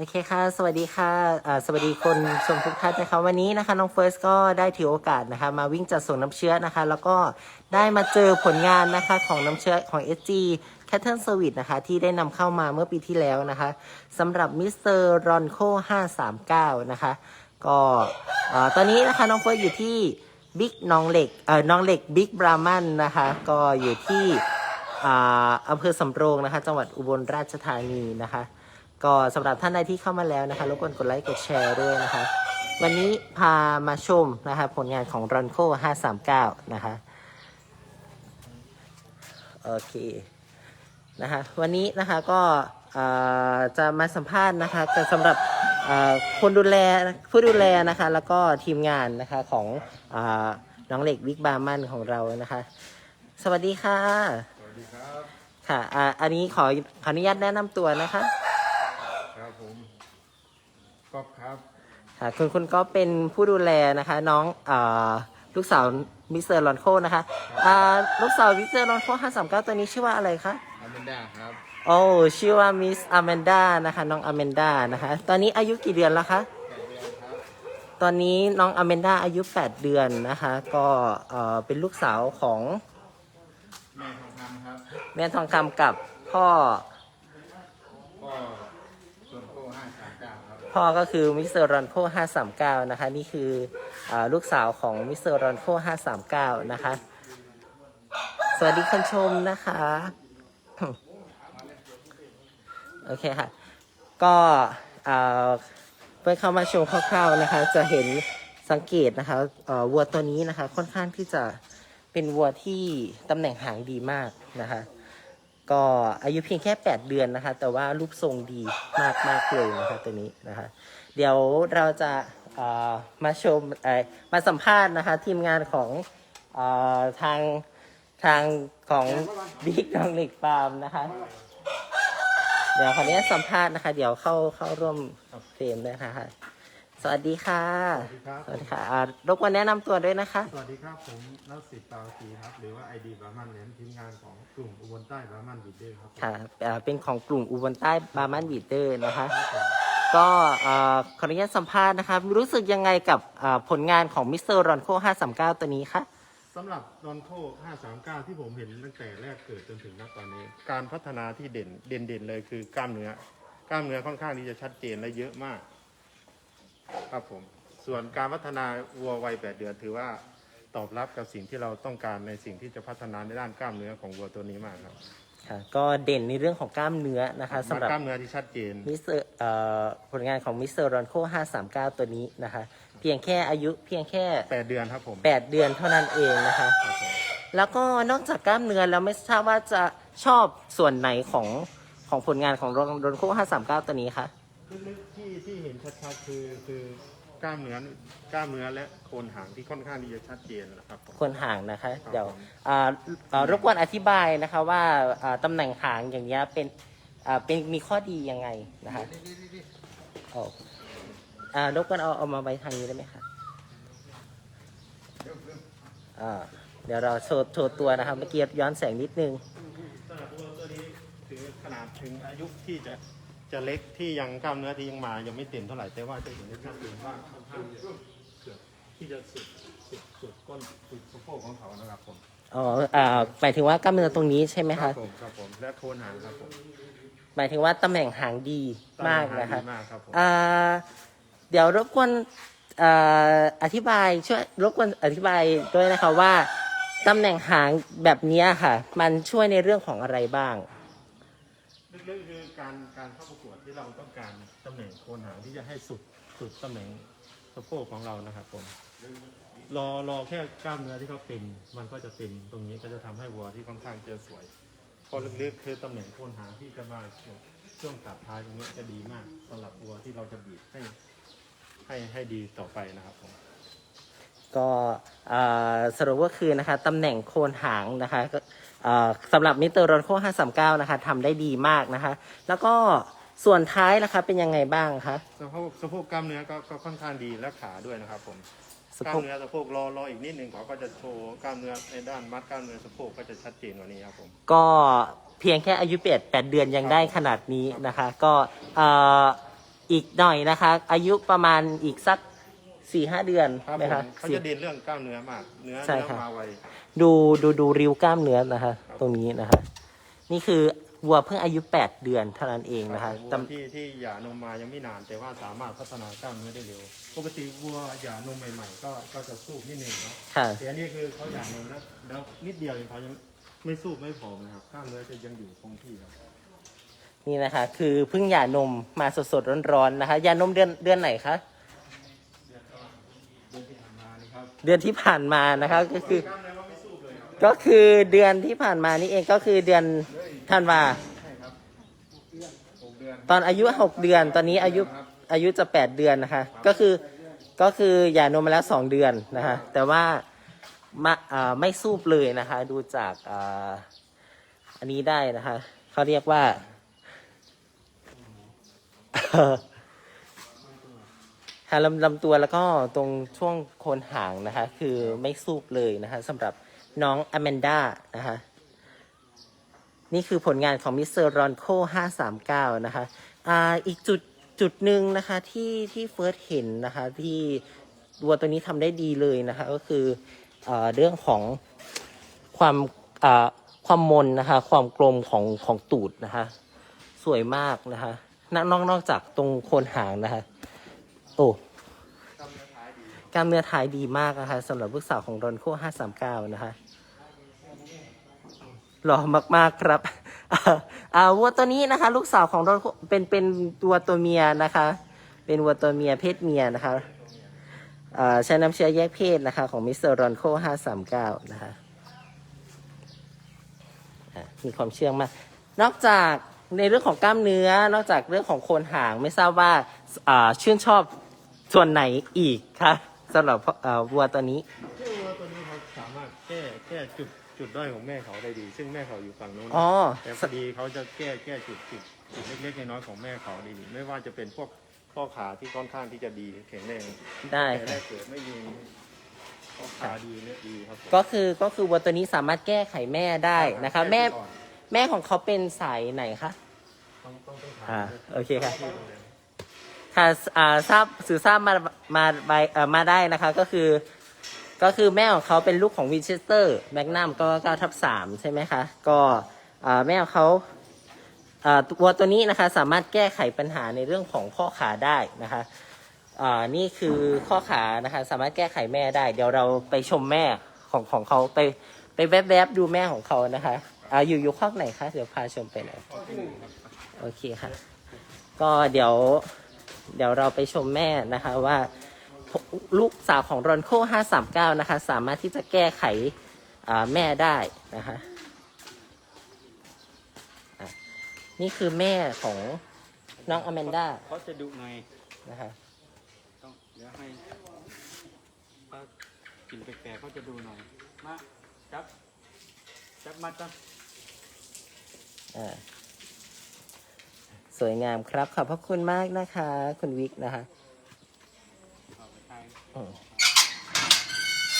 โอเคค่ะ สวัสดีค่ะอ่าสวัสดีคนชมทุกท่านนะคะ วันนี้นะคะน้องเฟิร์สก็ได้ถือโอกาสนะคะ มาวิ่งจัดส่งน้ำเชื้อนะคะ แล้วก็ได้มาเจอผลงานนะคะของน้ำเชื้อของ SG c a t t l e Service นะคะ ที่ได้นำเข้ามาเมื่อปีที่แล้วนะคะสำหรับมิสเตอร์รอนโค539 นะคะ ก็ตอนนี้นะคะน้องเฟิร์สอยู่ที่บิ๊กน้องเหล็กเอ่อน้องเหล็กบิ๊กบรามันนะคะ ก็อยู่ที่อ่าอำเภอสำโรงนะคะ จังหวัดอุบลราชธานีนะคะ ก็สำหรับท่านใดที่เข้ามาแล้วนะคะรบกวนกดไลค์กดแชร์ด้วยนะคะ วันนี้พามาชมนะคะผลงานของ r o n c o 539 นะคะ โอเคนะคะวันนี้นะคะก็อ่าจะมาสัมภาษณ์นะคะกับสำหรับอ่าคนดูแลผู้ดูแลนะคะ แล้วก็ทีมงานนะคะของอาน้องเหล็กบิ๊กบาร์มันของเรานะคะ สวัสดีค่ะ สวัสดีครับ ค่ะอ่าอันนี้ขอขออนุญาตแนะนำตัวนะคะครับผม ก๊อฟครับ ค่ะคุณคุณก็เป็นผู้ดูแลนะคะ น้องอาลูกสาวมิสเตอร์ลอนโคนะคะอ่าลูกสาวมิสเตอร์ลอนโค539ตัวนี้ชื่อว่าอะไรคะอาเมนดาครับโอ้ชื่อว่ามิสอแมนดานะคะน้องอแมนดานะคะ ตอนนี้อายุกี่เดือนแล้วคะ แปดเดือนครับตอนนี้น้องอแมนดาอายุ 8 เดือนนะคะ ก็เอ่อเป็นลูกสาวของแม่ทองคำครับ แม่ทองคำกับพ่อ ก็ส่วนโค้ห้าสามเก้าครับ พ่อก็คือมิสเตอร์รอนโค539 นะคะ นี่คืออลูกสาวของมิสเตอร์รอนโค539 นะคะ สวัสดีคนชมนะคะ โอเคค่ะ ก็เพื่อเข้ามาชมคร่าวๆนะคะ จะเห็นสังเกตนะคะวัวตัวนี้นะคะ ค่อนข้างที่จะเป็นวัวที่ตำแหน่งหางดีมากนะคะ ก็อายุเพียงแค่ 8 เดือนนะคะ แต่ว่ารูปทรงดีมากมากๆเลยนะคะตัวนี้นะคะ เดี๋ยวเราจะมาชมมาสัมภาษณ์นะคะ ทีมงานของอทางทางของบิ๊กน้องหล็กฟาร์มนะคะ เดี๋ยวขออนุญาตสัมภาษณ์นะคะ เดี๋ยวเข้าเข้าร่วมเฟรมด้วยนะคะ สวัสดีค่ะ สวัสดีครับ สวัสดีค่ะอ่ารบกวนแนะนำตัวด้วยนะคะ สวัสดีครับ ผมนักสิทธิ์ตาวทีครับ หรือว่าไอดีบาร์มันเนี่ยทีมงานของกลุ่มอุบลใต้บาร์มันบีเดอร์ครับค่ะอ่าเป็นของกลุ่มอุบลใต้บาร์มันวีเตอร์นะคะครับผมก็เอ่อขออนุญาตสัมภาษณ์นะครับรู้สึกยังไงกับเอ่อผลงานของมิสเตอร์รอนโค539 ตัวนี้คะสำหรับดอนโค539 ที่ผมเห็นตั้งแต่แรกเกิดจนถึงณตอนนี้ การพัฒนาที่เด่นเด่นเด่นเลยคือกล้ามเนื้อกล้ามเนื้อค่อนข้างที่จะชัดเจนและเยอะมาก ครับผม ส่วนการพัฒนาวัววัย8เดือนถือว่าตอบรับกับสิ่งที่เราต้องการในสิ่งที่จะพัฒนาในด้านกล้ามเนื้อของวัวตัวนี้มากครับค่ะก็เด่นในเรื่องของกล้ามเนื้อนะคะสำหรับกล้ามเนื้อที่ชัดเจนมิสเตอร์เอ่อผลงานของมิสเตอร์รอนโค539 ตัวนี้นะคะ เพียงแค่อายุเพียงแค่ 8 เดือนครับผม 8 เดือนเท่านั้นเองนะคะครับผมแล้วก็นอกจากกล้ามเนื้อแล้วไม่ทราบว่าจะชอบส่วนไหนของของผลงานของรอนโค539 ตัวนี้คะลึกๆที่ที่เห็น ชัดๆคือคือกล้ามเนื้อกล้ามเนื้อและโคนหางที่ค่อนข้างที่จะชัดเจนนะครับผม คนห่างนะคะครับเดี๋ยวอ่าอ่ารบกวนอธิบายนะคะว่าอ่าตำแหน่งหางอย่างเงี้ยเป็นอ่าเป็นมีข้อดียังไงนะคะโอ้อ่ารบกวนเอาเอามาไว้ทางนี้ได้ไหมคะอ่าเดี๋ยวเราโชว์โชว์ตัวนะครับเมื่อกี้ย้อนแสงนิดนึง สำหรับวัวตัวนี้ถือขนาดถึงอายุที่จะ จะเล็กที่ยังกล้ามเนื้อที่ยังมายังไม่เต็มเท่าไหร่แต่ว่าจะเห็นได้ชัดเจนว่าค่อนข้างเกือบที่จะสุดสุดสุดก้นสุดสะโพกของเขานะครับผมอ๋ออ่าหมายถึงว่ากล้ามเนื้อตรงนี้ใช่ไหมครัคะบผมครับผมและโคนหางครับผมหมายถึงว่าตำแหน่งหางดีมากนะคะดีมากครับผมอ่าเดี๋ยวรบกวนอ่าอธิบายช่วยรบกวนอธิบายด้วยนะคะว่าตำแหน่งหางแบบเนี้ยค่ะ มันช่วยในเรื่องของอะไรบ้างลึ กๆคือการการเข้าประกวดที่เราต้องการตำแหน่งโคนหางที่จะให้สุดสุดตำแหน่งสะโพกของเรานะครับผมรอรอแค่กล้ามเนื้อที่เขาเป็นมันก็จะเป็นตรงนี้ก็จะทำให้วัวที่ค่อนข้างจะสวย พอลึกๆคือตำแหน่งโคนหางที่จะมาช่วงตัดท้ายตรงนี้จะดีมากสำหรับวัวที่เราจะบีบให้ให้ให้ดีต่อไปนะครับผมก็อ่าสรุปว่าคือนะคะตำแหน่งโคนหางนะคะก็ สำหรับมิสเตอร์รอนโค539 นะคะทำได้ดีมากนะคะ แล้วก็ส่วนท้ายนะคะเป็นยังไงบ้างคะสะโพกสะโพกกล้ามเนื้อก็ก็ค่อนข้างดีและขาด้วยนะครับผมสะกล้าโพมกเนื้อสะโพกรอรออีกนิดหนึ่งเขาก็จะโชว์กล้ามเนื้อในด้านมัดกล้ามเนื้อสะโพกก็จะชัดเจนกว่านี้ครับผมก็เพียงแค่อายุเปดแปดเดือนยังได้ขนาดนี้นะคะ ก็เอ่ออีกหน่อยนะคะ อายุประมาณอีกสัก สี่ห้าเดือนครับไหมผมคะเขาสี่ จะเด่นเรื่องกล้ามเนื้อมากเนื้อใช่เนื้อครับ มาไว ดูดูดูริ้วกล้ามเนื้อนะคะ ตรงนี้นะคะ นี่คือวัวเพิ่งอายุแปดเดือนเท่านั้นเองนะคะวัวแต่ที่ที่หย่านมมายังไม่นานแต่ว่าสามารถพัฒนากล้ามเนื้อได้เร็ว ปกติวัวหย่านมใหม่ๆ ก็ก็จะสู้นิดนึงเนาะค่ะ แต่อันนี้คือเขาหย่านมแล้วแล้วนิดเดียวเองเขายังไม่สู้ไม่ผอมนะครับกล้ามเนื้อจะยังอยู่คงที่ครับนี่นะคะ คือเพิ่งหย่านมมาสดๆร้อนๆนะคะหย่านมเดือนเดือนไหนคะ เดินที่ผ่านมานี่ครับ เดือนที่ผ่านมานะคะก็คือ ก็คือเดือนที่ผ่านมานี่เองก็คือเดือนธันวาใช่ครับหกเดือนตอนอายุหกเดือน ตอนนี้อายุอายุจะแปดเดือนนะคะ ก็คือก็คือหย่านมมาแล้วสองเดือนนะคะแต่ว่ามาอ่าไม่สูบเลยนะคะ ดูจากอ่าอันนี้ได้นะคะเขาเรียกว่า หางลำลำตัวแล้วก็ตรงช่วงโคนหางนะคะ คือไม่สูบเลยนะคะสำหรับน้องอแมนด้านะคะนี่คือผลงานของมิสเตอร์รอนโค539 นะคะอ่าอีกจุดจุดหนึ่งนะคะที่ที่เฟิร์สเห็นนะคะที่วัวตัวนี้ทำได้ดีเลยนะคะ ก็คืออ่าเรื่องของความอ่าความมนนะคะ ความกลมของของตูดนะคะ สวยมากนะคะนนอกนอกจากตรงโคนหางนะคะ โอ้กล้ามเนื้อท้ายดีมากนะคะสำหรับลูกสาวของรอนโค539นะคะหล่อมากๆครับอ่าวัวตัวนี้นะคะ ลูกสาวของรอนโคเป็นเป็นตัวตัวเมียนะคะ เป็นวัวตัวเมียเพศเมียนะคะอ่าใช้น้ำเชื้อแยกเพศนะคะ ของมิสเตอร์รอนโค539นะคะะมีความเชื่องมาก นอกจาก ในเรื่องของกล้ามเนื้อนอกจากเรื่องของโคนหางไม่ทราบว่าอ่าชื่นชอบส่วนไหนอีกคะสำหรับอ่าวัวตัวนี้คือวัวตัวนี้เขาสามารถแก้แก้จุดจุดด้อยของแม่เขาได้ดี ซึ่งแม่เขาอยู่ฝั่งโน้นอ๋อแต่พอดีเขาจะแก้แก้จุดจุดจุดเล็กๆน้อยๆของแม่เขาได้ดี ไม่ว่าจะเป็นพวกข้อขาที่ค่อนข้างที่จะดีแข็งแรงได้แต่แรค่ะกเกิดไม่มีข้อขาดีเนี่ยดีครับผมก็คือก็คือวัวตัวนี้สามารถแก้ไขแม่ได้นะคะแม่ แม่ของเขาเป็นสายไหนคะต้องต้องต้องถามอ่าโอเคครับค่ะอ่าทราบสื่อทราบมา มาใบเอ่อมาได้นะคะ ก็คือ ก็คือแม่ของเขาเป็นลูกของวินเชสเตอร์แมกนัมก็เก้าทับสามใช่ไหมคะ ก็อ่าแม่ของเขาอ่าวัวตัวนี้นะคะ สามารถแก้ไขปัญหาในเรื่องของข้อขาได้นะคะอ่านี่คือข้อขานะคะ สามารถแก้ไขแม่ได้ เดี๋ยวเราไปชมแม่ของของเขาไปไปแวบๆดูแม่ของเขานะคะ อ่าอยู่อยู่ข้อไหนคะ เดี๋ยวพาชมไปหน่อยโอเคค่ะ ก็เดี๋ยว เดี๋ยวเราไปชมแม่นะคะว่าลูกสาวของรอนโค539 นะคะ สามารถที่จะแก้ไขอ่าแม่ได้นะคะอะนี่คือแม่ของน้องอแมนด้าเขาจะดุหน่อยนะคะต้องเดี๋ยวให้ถ้ากินแปลกๆเขาจะดูหน่อย มาจับ จับมาจับอ่า สวยงามครับ ขอบพระคุณมากนะคะ คุณวิกนะคะอาไปทายอืม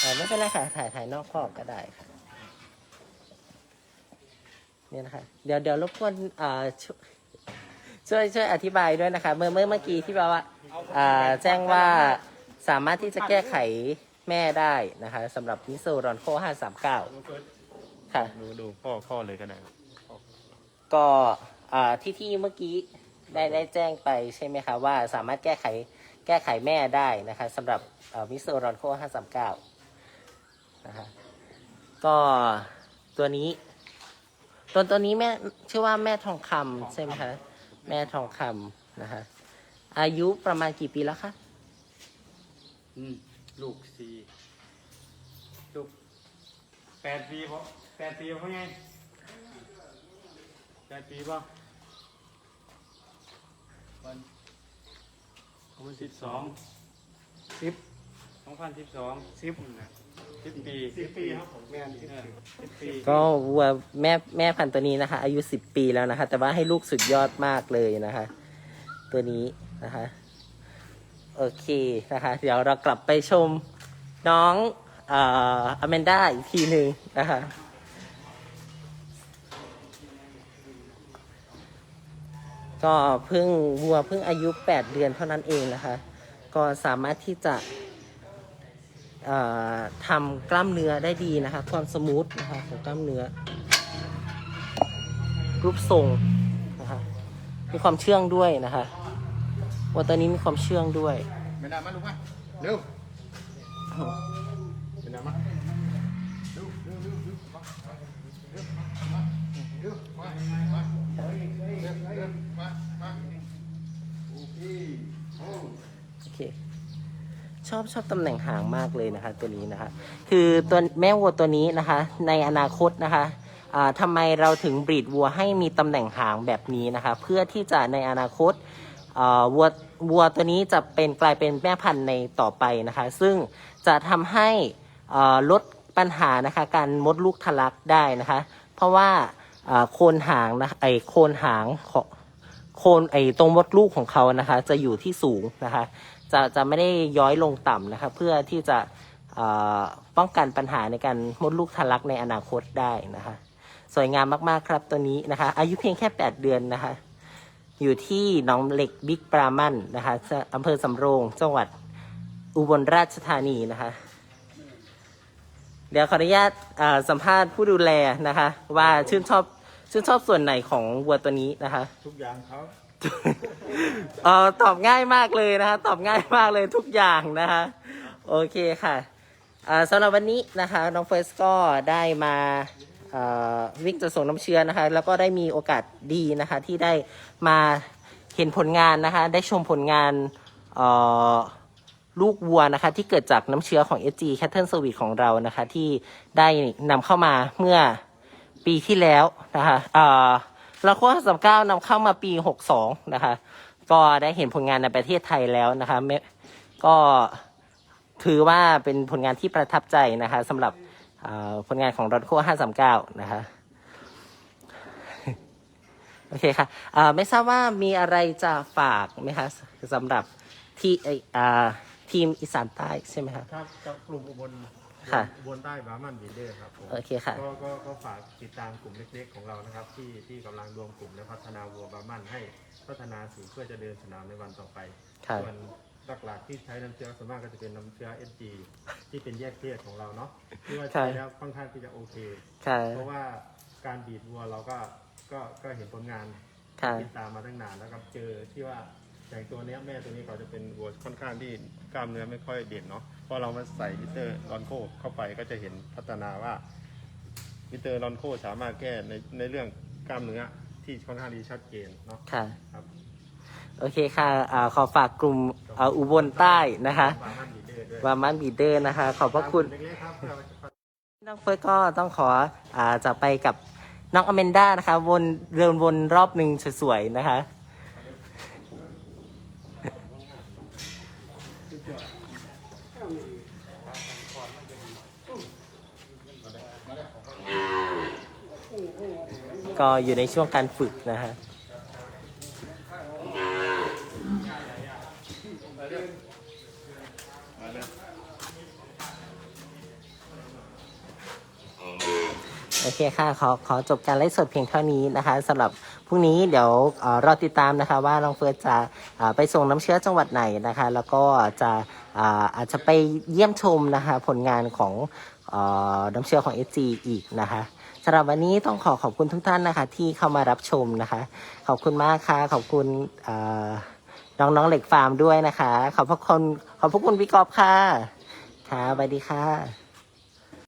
อ่าไม่เป็นไรค่ะ ถ่ายถ่ายนอกครอบก็ได้ค่ะเนี่ยนะคะ เดี๋ยวเดี๋ยวรบกวนอ่าช่วยช่วยอธิบายด้วยนะคะ เมื่อเมื่อเมื่อกี้ที่บอกว่าอ่าแจ้งว่าสามารถที่จะแก้ไขแม่ได้นะคะสำหรับมิโซรอนโค539ค่ะดูดูข้อข้อเลยก็ได้ ก็ที่ที่เมื่อกี้ได้ได้แจ้งไปใช่ไหมคะว่าสามารถแก้ไขแก้ไขแม่ได้นะคะสำหรับมิสเตอร์รอนโค539นะคะก็ตัวนี้ตัวตัวนี้แม่ชื่อว่าแม่ทองคำใช่ไหมคะแม่ทองคำนะคะอายุประมาณกี่ปีแล้วคะอืมลูกสี่ลูกแปดปีเพราะแปดปีเพราะไง แปดปีป่ะวันวันสิบสองสิบสองพันสิบสองสิบสิบปีสิบปีครับผมแม่นสิบสิบปีก็วัวแม่แม่พันธุ์ตัวนี้นะคะ อายุ10ปีแล้วนะคะ แต่ว่าให้ลูกสุดยอดมากเลยนะคะ ตัวนี้นะคะ โอเคนะคะ เดี๋ยวเรากลับไปชมน้องเอ่ออแมนด้าอีกทีหนึ่งนะคะ ก็เพิ่งวัวเพิ่งอายุ 8 เดือนเท่านั้นเองนะคะ ก็สามารถที่จะทำกล้ามเนื้อได้ดีนะคะ ความสมูทนะคะของกล้ามเนื้อ รูปทรงนะคะมีความเชื่องด้วยนะคะวัวตัวนี้มีความเชื่องด้วยไม่นานมาลูกมาเร็วไม่นานมาเร็วเร็วเร็วเร็วมาเร็วมาเร็วมามาเร็วเร็วมามาโอเคโอ้ โอเค ชอบชอบตำแหน่งหางมากเลยนะคะ ตัวนี้นะคะ คือตัวแม่วัวตัวนี้นะคะ ในอนาคตนะคะทำไมเราถึงบรีดวัวให้มีตำแหน่งหางแบบนี้นะคะ เพื่อที่จะในอนาคตวัววัวตัวนี้จะเป็นกลายเป็นแม่พันธุ์ในต่อไปนะคะ ซึ่งจะทำให้ลดปัญหานะคะการมดลูกทะลักได้นะคะ เพราะว่าอ่าโคนหางนะไอโคนหางของ โคนไอ้ตรงมดลูกของเขานะคะ จะอยู่ที่สูงนะคะ จะจะไม่ได้ย้อยลงต่ำนะคะ เพื่อที่จะป้องกันปัญหาในการมดลูกทะลักในอนาคตได้นะคะ สวยงามมากๆครับตัวนี้นะคะ อายุเพียงแค่ 8 เดือนนะคะ อยู่ที่หนองเหล็กบิ๊กปรามันนะคะอำเภอสำโรงจังหวัดอุบลราชธานีนะคะ เดี๋ยวขออนุญาตสัมภาษณ์ผู้ดูแลนะคะ ว่าชื่นชอบ ชื่นชอบส่วนไหนของวัวตัวนี้นะคะ ทุกอย่างเขาเออตอบง่ายมากเลยนะคะ ตอบง่ายมากเลยทุกอย่างนะคะ โอเคค่ะอ่าสำหรับวันนี้นะคะ น้องเฟิร์สก็ได้มาเอ่อวิ่งจะส่งน้ำเชื้อนะคะ แล้วก็ได้มีโอกาสดีนะคะ ที่ได้มาเห็นผลงานนะคะ ได้ชมผลงานเอ่อลูกวัวนะคะ ที่เกิดจากน้ำเชื้อของ SG Cattle Service ของเรานะคะ ที่ได้นำเข้ามาเมื่อ ปีที่แล้วนะคะเอ่อเราโค้ชสามเก้านำเข้ามาปีหกสองนะคะ ก็ได้เห็นผลงานในประเทศไทยแล้วนะคะก็ถือว่าเป็นผลงานที่ประทับใจนะคะสำหรับผลงานของรอนโค้ห้าสามเก้านะคะโอเคค่ะไม่ทราบว่ามีอะไรจะฝากไหมคะสำหรับที่ทีมอีสานใต้ใช่ไหมคะครับกับกลุ่มอุบล ค่ะอุบลใต้บามันบีเดอร์ครับผมโอเคค่ะ ก็ก็ก็ฝากติดตามกลุ่มเล็กๆของเรานะครับ ที่ที่กำลังรวมกลุ่มและพัฒนาวัวบามันให้พัฒนาสู่เพื่อจะเดินสนามในวันต่อไปค่ะส่วนหลักๆที่ใช้น้ำเชื้อส่วนมากก็จะเป็นน้ำเชื้อ SG ที่เป็นแยกเพศของเราเนาะที่ว่าใช้แล้วค่อนข้างที่จะโอเค ค่ะ เพราะว่าการบีดวัวเราก็ก็ก็เห็นผลงาน ค่ะ ติดตามมาตั้งนานแล้วครับเจอที่ว่า อย่างตัวเนี้ยแม่ตัวนี้เขาจะเป็นวัวค่อนข้างที่กล้ามเนื้อไม่ค่อยเด่นเนาะพอเรามาใส่มิเตอร์ลอนโคเข้าไปก็จะเห็นพัฒนาว่ามิเตอร์ลอนโคสามารถแก้ในในเรื่องกล้ามเนื้อที่ค่อนข้างที่ชัดเจนเนาะค่ะ ครับโอเคค่ะอาขอฝากกลุ่มอ่าอุบลใต้นะคะบามันบีเดอร์ด้วยวามันบีเดอร์นะคะ ขอบพระคุณ เล็กๆครับเพื่อ น้องเฟิร์สก็ต้องขออ่าจะไปกับน้องอเมนด้านะคะ วนเดินวนรอบหนึ่งสวยๆนะคะ ก็อยู่ในช่วงการฝึกนะฮะ โอเคค่ะ ขอขอจบการไลฟ์สดเพียงเท่านี้นะคะสำหรับพรุ่งนี้เดี๋ยวเอ่อรอติดตามนะคะว่าน้องเฟิร์สจะไปส่งน้ำเชื้อจังหวัดไหนนะคะ แล้วก็จะอาอาจจะไปเยี่ยมชมนะคะผลงานของอน้ำเชื้อของ SG อีกนะคะสำหรับวันนี้ต้องขอขอบคุณทุกท่านนะคะ ที่เข้ามารับชมนะคะ ขอบคุณมากค่ะ ขอบคุณน้องน้องๆเหล็กฟาร์มด้วยนะคะ ขอบพระคุณขอบพระคุณพี่กอบค่ะค่ะสวัสดีค่ะ